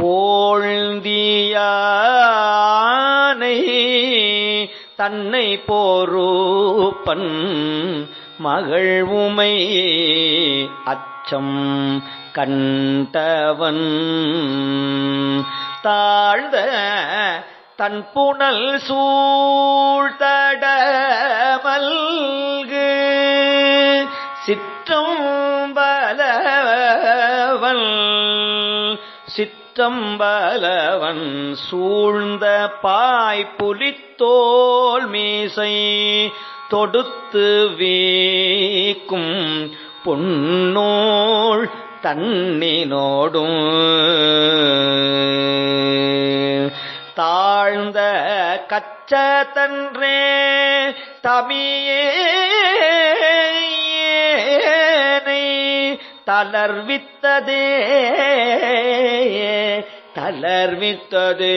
போழ்ந்தியானை தன்னை போரூப்பன் மகள் உமை அச்சம் கண்டவன். தாழ்ந்த தன் புனல் சூழ்தட மல்கு சிற்றம் சிற்றம்பலவன் சிற்றம்பலவன் சூழ்ந்த பாய் புலித்தோல் மீசை தொடுத்து வீக்கும் பொன்னோள் தண்ணினோடும் தாழ்ந்த கச்ச தன்றே தமியே தளர்வித்ததே. தளர்வித்ததே.